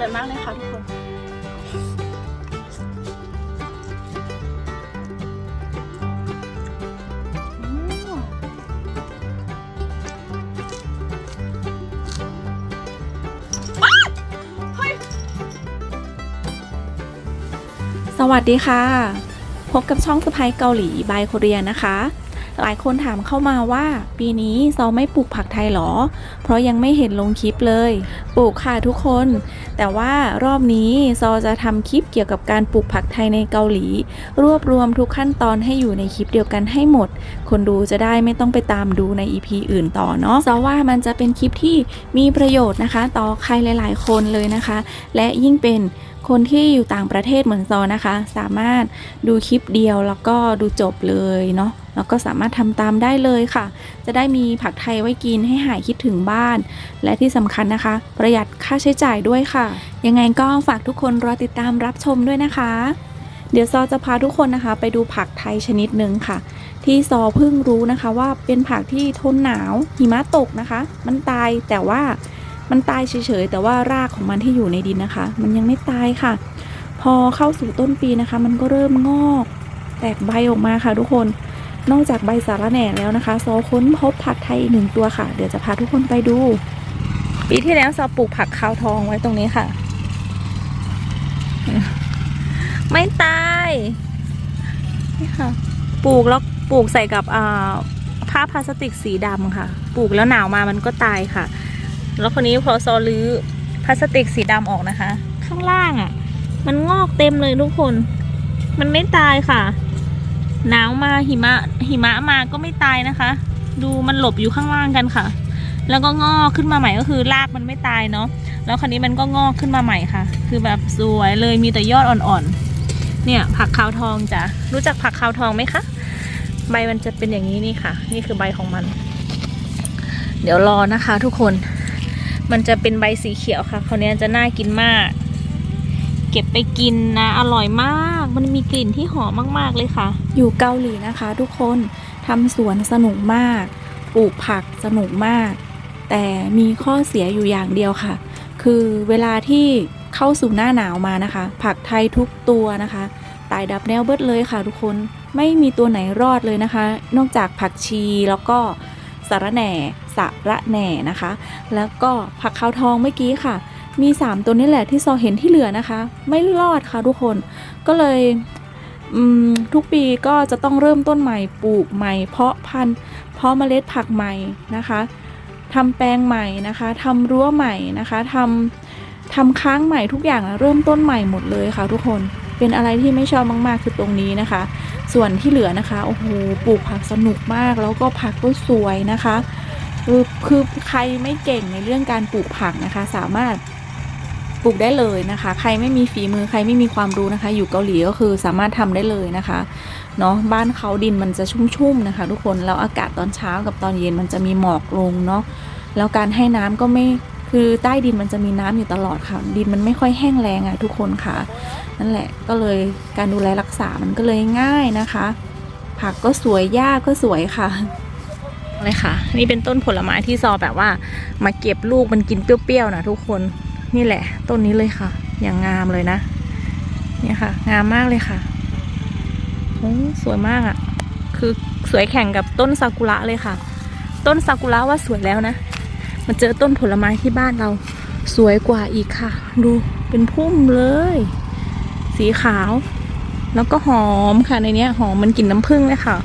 ร่อยมากเลยค่ะทุกคน สวัสดีค่ะ พบกับช่องสไปเกาหลีบายโคเรียนะคะ หลายคนถามเข้ามาว่า ปีนี้ซอไม่ปลูกผักไทยหรอ เพราะยังไม่เห็นลงคลิปเลย ปลูกค่ะทุกคน แต่ว่ารอบนี้ซอจะทำคลิปเกี่ยวกับการปลูกผักไทยในเกาหลี รวบรวมทุกขั้นตอนให้อยู่ในคลิปเดียวกันให้หมด คนดูจะได้ไม่ต้องไปตามดูใน EP อื่นต่อเนาะซอว่ามันจะเป็นคลิปที่มีประโยชน์นะคะ ต่อใครหลาย ๆ คนเลยนะคะ และยิ่งเป็น คนที่อยู่ต่างประเทศเหมือนซอนะคะ สามารถดูคลิปเดียวแล้วก็ดูจบเลยเนาะแล้วก็สามารถทำตามได้เลยค่ะ จะได้มีผักไทยไว้กินให้หายคิดถึงบ้าน และที่สำคัญนะคะ ประหยัดค่าใช้จ่ายด้วยค่ะ ยังไงก็ฝากทุกคนรอติดตามรับชมด้วยนะคะ เดี๋ยวซอจะพาทุกคนนะคะ ไปดูผักไทยชนิดหนึ่งค่ะ ที่ซอเพิ่งรู้นะคะว่าเป็นผักที่ทนหนาวหิมะตกนะคะ มันตายแต่ว่า มันตายเฉยๆแต่ว่ารากของมันที่อยู่ในดินนะคะ มันยังไม่ตายค่ะ พอเข้าสู่ต้นปีนะคะ มันก็เริ่มงอก แตกใบออกมาค่ะทุกคน นอกจากใบสาระแหน่แล้วนะคะซอค้นพบผักไทยอีกหนึ่งตัวค่ะ เดี๋ยวจะพาทุกคนไปดู ปีที่แล้วซอปลูกผักขาวทองไว้ตรงนี้ค่ะ ไม่ตายนี่ค่ะ ปลูกแล้วปลูกใส่กับผ้าพลาสติกสีดำค่ะ ปลูกแล้วหนาวมามันก็ตายค่ะ แล้วคนนี้พอซอรื้อพลาสติกสีดำออกนะคะ ข้างล่างอะ่ะ มันงอกเต็มเลยทุกคน มันไม่ตายค่ะ หนาวมาหิมะหิมะมาก็ไม่ตายนะคะ ดูมันหลบอยู่ข้างล่างกันค่ะ แล้วก็งอกขึ้นมาใหม่ก็คือรากมันไม่ตายเนาะแล้วคราวนี้มันก็งอกขึ้นมาใหม่ค่ะ คือแบบสวยเลยมีแต่ยอดอ่อนๆ เนี่ยผักขาวทองจ้ะรู้จักผักขาวทองไหมคะใบมันจะเป็นอย่างนี้นี่ค่ะ นี่คือใบของมัน เดี๋ยวรอนะคะทุกคน มันจะเป็นใบสีเขียวค่ะ คราวนี้จะน่ากินมาก เก็บไปกินนะ อร่อยมาก มันมีกลิ่นที่หอมมากๆเลยค่ะ อยู่เกาหลีนะคะ ทุกคนทำสวนสนุกมาก ปลูกผักสนุกมาก แต่มีข้อเสียอยู่อย่างเดียวค่ะ คือเวลาที่เข้าสู่หน้าหนาวมานะคะ ผักไทยทุกตัวนะคะ ตายดับแนวเบิดเลยค่ะ ทุกคน ไม่มีตัวไหนรอดเลยนะคะ นอกจากผักชีแล้วก็ สาระแหน่สาระแหน่นะคะ แล้วก็ผักขาวทองเมื่อกี้ค่ะ มี 3 ตัวนี้แหละที่ซอเห็นที่เหลือนะคะ ไม่รอดค่ะทุกคนก็เลยทุกปีก็จะต้องเริ่มต้นใหม่ปลูกใหม่ เพาะพันธุ์เพาะเมล็ดผักใหม่นะคะทำแปลงใหม่นะคะทำรั้วใหม่นะคะทำ ทำค้างใหม่ทุกอย่างนะเริ่มต้นใหม่หมดเลยค่ะ ทุกคนเป็นอะไรที่ไม่ชอบมากๆ คือตรงนี้นะคะ ส่วนที่เหลือนะคะโอ้โหปลูกผักสนุกมาก แล้วก็ผักก็สวยนะคะคือคือใครไม่เก่งในเรื่องการปลูกผักนะคะ สามารถปลูกได้เลยนะคะ ใครไม่มีฝีมือใครไม่มีความรู้นะคะ อยู่เกาหลีก็คือสามารถทำได้เลยนะคะเนาะบ้านเขาดินมันจะชุ่มๆนะคะ ทุกคนแล้วอากาศตอนเช้ากับตอนเย็นมันจะมีหมอกลงเนาะแล้วการให้น้ำก็ไม่ คือใต้ดินมันจะมีน้ำอยู่ตลอดค่ะ ดินมันไม่ค่อยแห้งแรงอะ่ะทุกคนค่ะ นั่นแหละก็เลยการดูแลรักษามันก็เลยง่ายนะคะ ผักก็สวยหญ้าก็สวยค่ะเลยค่ะ นี่เป็นต้นผลไม้ที่ซอแบบว่า มาเก็บลูกมันกินเปรี้ยวๆนะทุกคนนี่แหละ ต้นนี้เลยค่ะ อย่างงามเลยนะ เนี่ยค่ะ งามมากเลยค่ะโอ้สวยมากอะ่ะ คือสวยแข่งกับต้นซากุระเลยค่ะ ต้นซากุระว่าสวยแล้วนะ มาเจอต้นผลไม้ที่บ้านเราสวยกว่าอีกค่ะ ดูเป็นพุ่มเลย สีขาว แล้วก็หอมค่ะในเนี้ยหอมมันกลิ่นน้ำผึ้งเลยค่ะ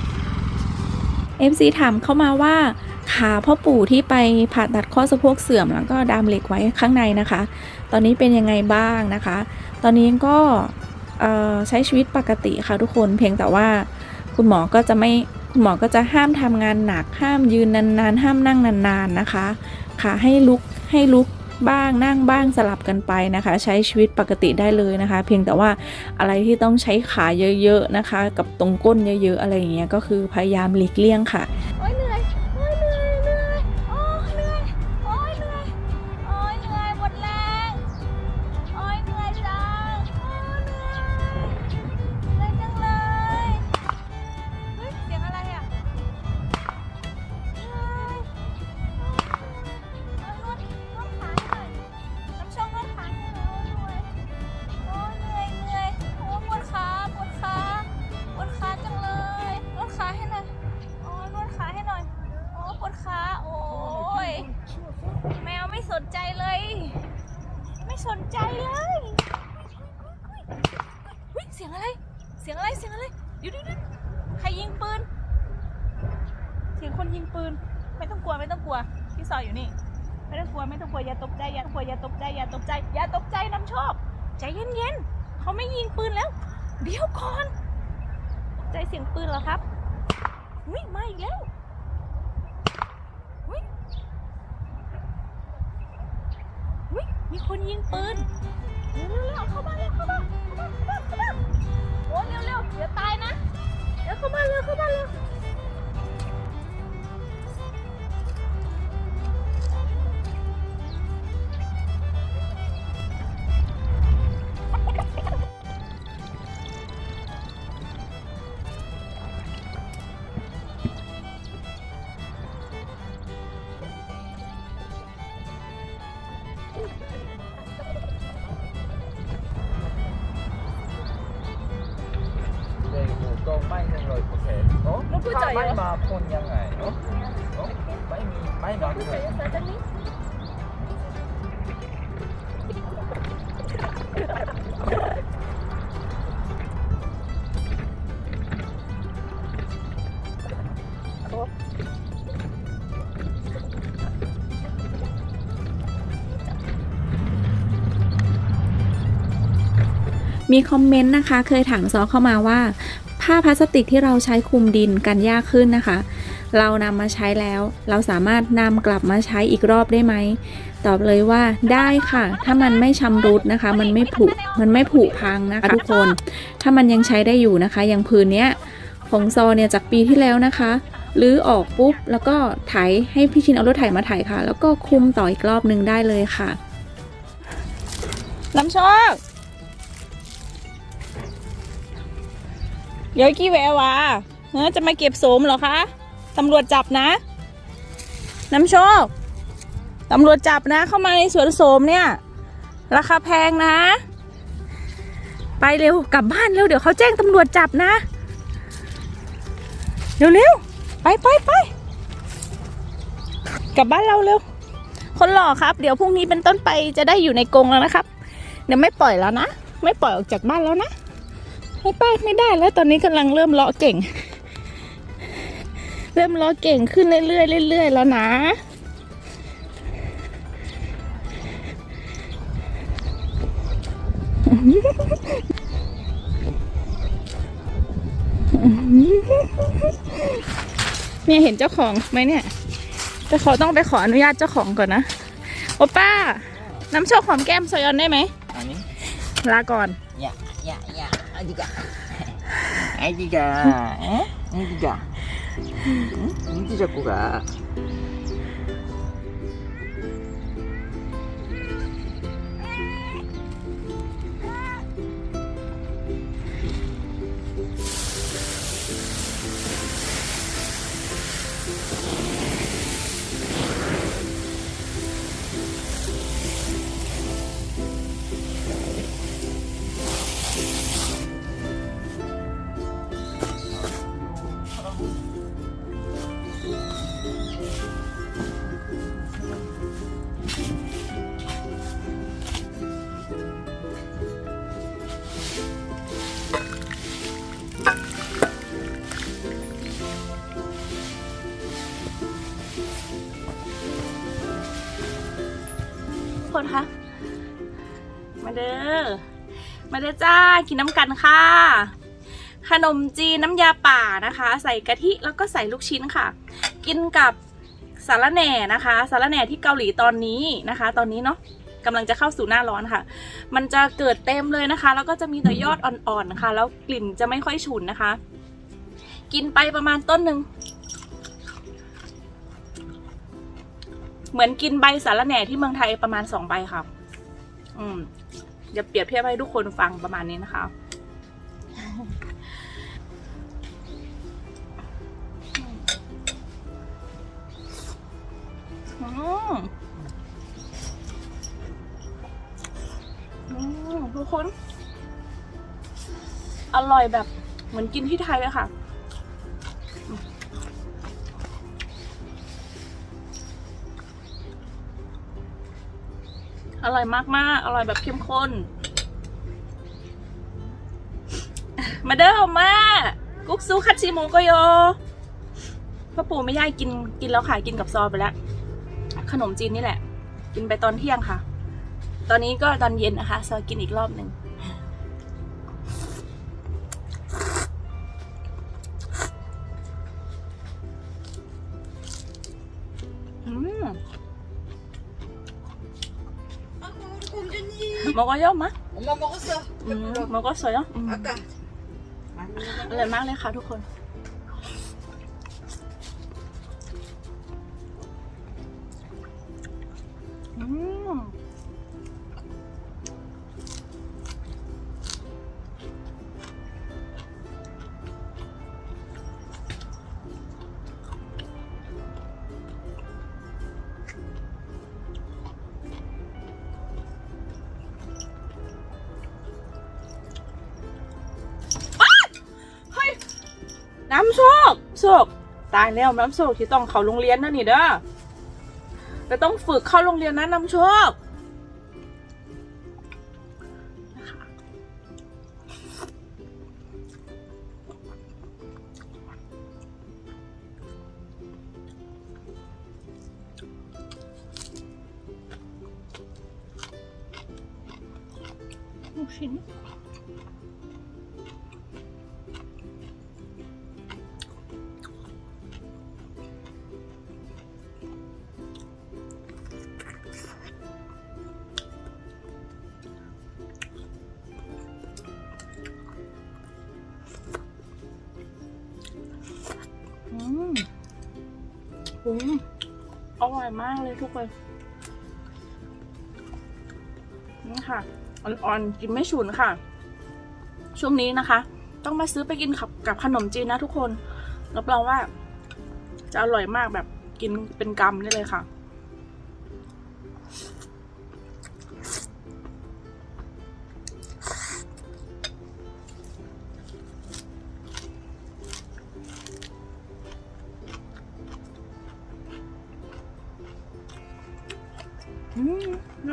FC ถามเข้ามาว่าขาพ่อปู่ที่ไปผ่าตัดข้อสะโพกเสื่อมแล้วก็ดามเหล็กไว้ข้างในนะคะ ตอนนี้เป็นยังไงบ้างนะคะ ตอนนี้ก็ใช้ชีวิตปกติค่ะทุกคนเพียงแต่ว่าคุณหมอก็จะไม่ คุณหมอก็จะห้ามทำงานหนัก ห้ามยืนนานๆ ห้ามนั่งนานๆนะคะ ค่ะให้ลุกให้ลุกบ้างนั่งบ้างสลับกันไปนะคะ ใช้ชีวิตปกติได้เลยนะคะ เพียงแต่ว่าอะไรที่ต้องใช้ขาเยอะๆนะคะ กับตรงก้นเยอะๆอะไรอย่างเงี้ยก็คือพยายามหลีกเลี่ยงค่ะ สียงคนยิงปืน ไม่ต้องกลัวไม่ต้องกลัว พี่ซอยอยู่นี่ ไม่ต้องกลัวไม่ต้องกลัวอย่าตกใจอย่าตกลัวอย่าตกใจอย่าตกใจอย่าตกใจน้ำโชคใจเย็นๆเขาไม่ยิงปืนแล้ว เดี๋ยวก่อนตกใจเสียงปืนเหรอครับอุ้ยมาอีกแล้วอุ้ยอุ้ยมีคนยิงปืนเร็วๆเข้ามาเร็วเข้ามาเข้ามาเข้ามาเข้ามาโอ้เร็วเร็วๆเดี๋ยวตายนะเดี๋ยวเข้ามาเร็วเข้ามาเร็ว แล้วผู้จ่ายถ้าไม่เหรอมาพ่นยังไงเนาะเนาะไม่มีไม่มาผู้เลชายยจะจะนี้มีคอมเมนต์นะคะ เคยถามซอเข้ามาว่า ผ้าพลาสติกที่เราใช้คลุมดินกันยากขึ้นนะคะ เรานำมาใช้แล้ว เราสามารถนำกลับมาใช้อีกรอบได้ไหม ตอบเลยว่าได้ค่ะ ถ้ามันไม่ชำรุดนะคะ มันไม่ผุ มันไม่ผุพังนะคะทุกคน ถ้ามันยังใช้ได้อยู่นะคะ อย่างพื้นเนี้ยของซอเนี่ยจากปีที่แล้วนะคะรื้อออกปุ๊บแล้วก็ไถให้พี่ชินเอารถไถมาไถค่ะ แล้วก็คุมต่ออีกรอบนึงได้เลยค่ะน้ำโชค เดี๋ยวกี่แวววะเนอจะมาเก็บโสมเหรอคะตำรวจจับนะ น้ำโชคตำรวจจับนะ เข้ามาในสวนโสมเนี่ย ราคาแพงนะ ไปเร็วกลับบ้านเร็วเดี๋ยวเขาแจ้งตำรวจจับนะเร็วเร็วไปไปไปกลับบ้านเราเร็ว คนหล่อครับ เดี๋ยวพรุ่งนี้เป็นต้นไปจะได้อยู่ในกรงแล้วนะครับ เดี๋ยวไม่ปล่อยแล้วนะ ไม่ปล่อยออกจากบ้านแล้วนะ ไม่ไปไม่ได้แล้วตอนนี้กำลังเริ่มเลาะเก่ง เริ่มเลาะเก่งขึ้นเรื่อยๆเรื่อยๆแล้วนะเนี่ยเห็นเจ้าของไหมเนี่ยแต่เขาต้องไปขออนุญาตเจ้าของก่อนนะโอป้า น้ำโชคหอมแก้มซอยอนได้ไหมอันนี้ลาก่อน ya 아기가. 아기가. 응? 아기가. 민지 잡고 가. คนคะ มาเด้อ มาเด้อจ้า กินน้ำกันค่ะ ขนมจีนน้ำยาป่านะคะ ใส่กะทิแล้วก็ใส่ลูกชิ้นค่ะ กินกับสาระแหน่นะคะ สาระแหน่ที่เกาหลีตอนนี้นะคะ ตอนนี้เนาะกำลังจะเข้าสู่หน้าร้อนค่ะ มันจะเกิดเต็มเลยนะคะ แล้วก็จะมีแต่ยอดอ่อนๆนะคะแล้วกลิ่นจะไม่ค่อยฉุนนะคะ กินไปประมาณต้นหนึ่ง เหมือนกินใบสาระแหน่ที่เมืองไทยประมาณสองใบค่ะอืมจะเปรียบเทียบให้ทุกคนฟังประมาณนี้นะคะ อืมอืมทุกคน อร่อยแบบเหมือนกินที่ไทยเลยค่ะ อร่อยมากๆ อร่อยแบบเข้มข้น มาเด้อมา กุ๊กซูคัตชิโมโกโยพ่อปู่ไม่ย่ายกินกินแล้วค่ะ กินกับซอไปแล้ว ขนมจีนนี่แหละ กินไปตอนเที่ยงค่ะ ตอนนี้ก็ตอนเย็นนะคะ ซอกินอีกรอบหนึ่ง 먹어요, 엄마? 엄마 먹었어. อืม 먹었어요? 음. 아까. 많이 อร่อยมากเลยค่ะทุกคน อืม น้ำโชคโชคตายแล้วน้ำโชคที่ต้องเข้าโรงเรียนนะนี่เด้อแต่ต้องฝึกเข้าโรงเรียนนะน้ำโชค อืมอร่อยมากเลยทุกคน นี่ค่ะ อ่อนๆ กินไม่ฉุนค่ะ ช่วงนี้นะคะ ต้องมาซื้อไปกินกับกับขนมจีนนะทุกคน รับรองว่า จะอร่อยมากแบบกินเป็นกำได้เลยค่ะ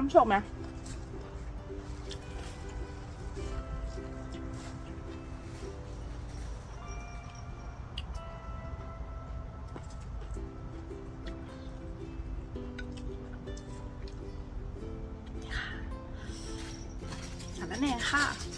ู้ชมไหมสารแหน่ค่ะ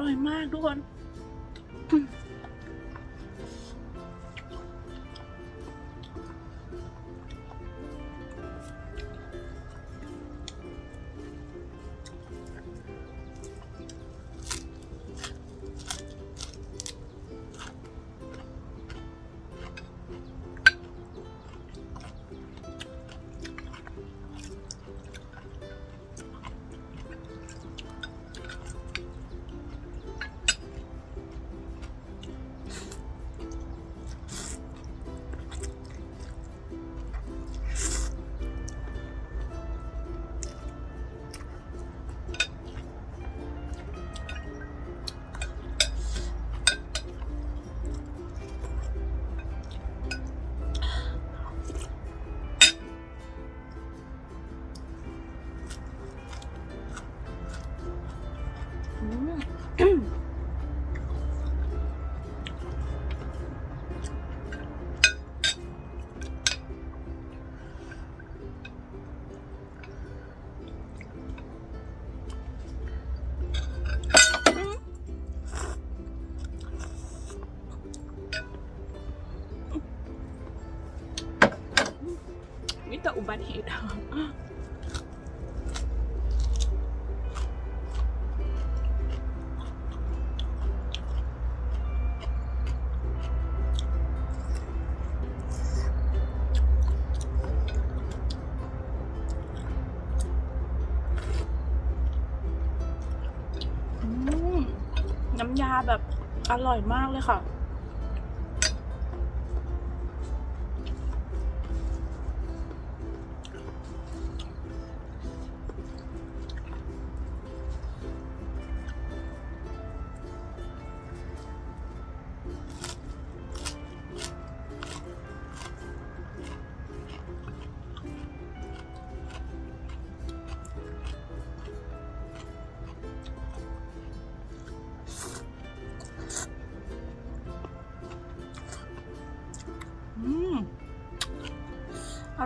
ร่อยมากทุกคน อืม ยาแบบอร่อยมากเลยค่ะ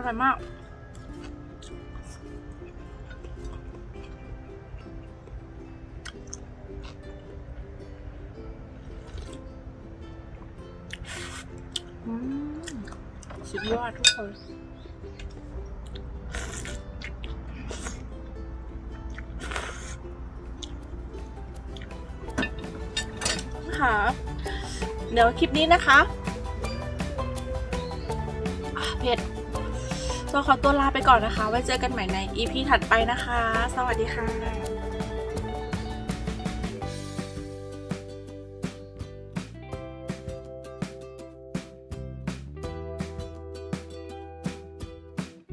ร่อยมากอืมสุดยอดทุกคนค่ะเดี๋ยวคลิปนี้นะคะเผ็ด ก็ขอตัวลาไปก่อนนะคะ ไว้เจอกันใหม่ใน EP ถัดไปนะคะ สวัสดีค่ะ